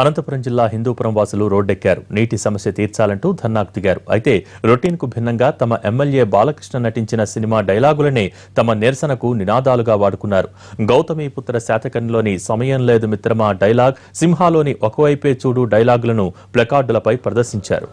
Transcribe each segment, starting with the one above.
అనంతపురం జిల్లా హిందూపురం వాసులు రోడ్డెక్కారు. నీటి సమస్య తీర్చాలంటూ ధర్నాకు దిగారు. అయితే రొటీన్కు భిన్నంగా తమ ఎమ్మెల్యే బాలకృష్ణ నటించిన సినిమా డైలాగులనే తమ నిరసనకు నినాదాలుగా వాడుకున్నారు. గౌతమిపుత్ర శాతకంలోని సమయం లేదు మిత్రమా డైలాగ్ సింహాలోని ఒకవైపే చూడు డైలాగులను ప్లకార్డులపై ప్రదర్శించారు.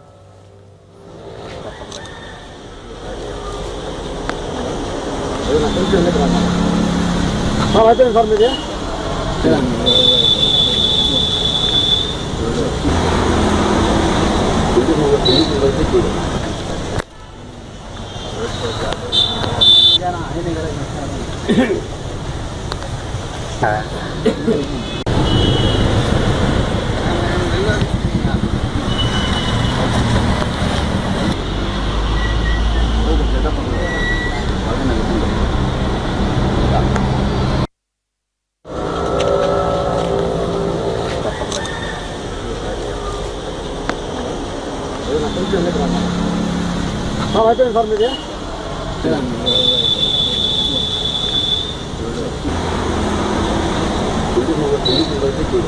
जो होगा पुलिस लेवल से जुड़े Yeah. हाँ भाई तो इन्फॉर्म दीजिए पुलिस नंबर पुलिस नंबर से क्यों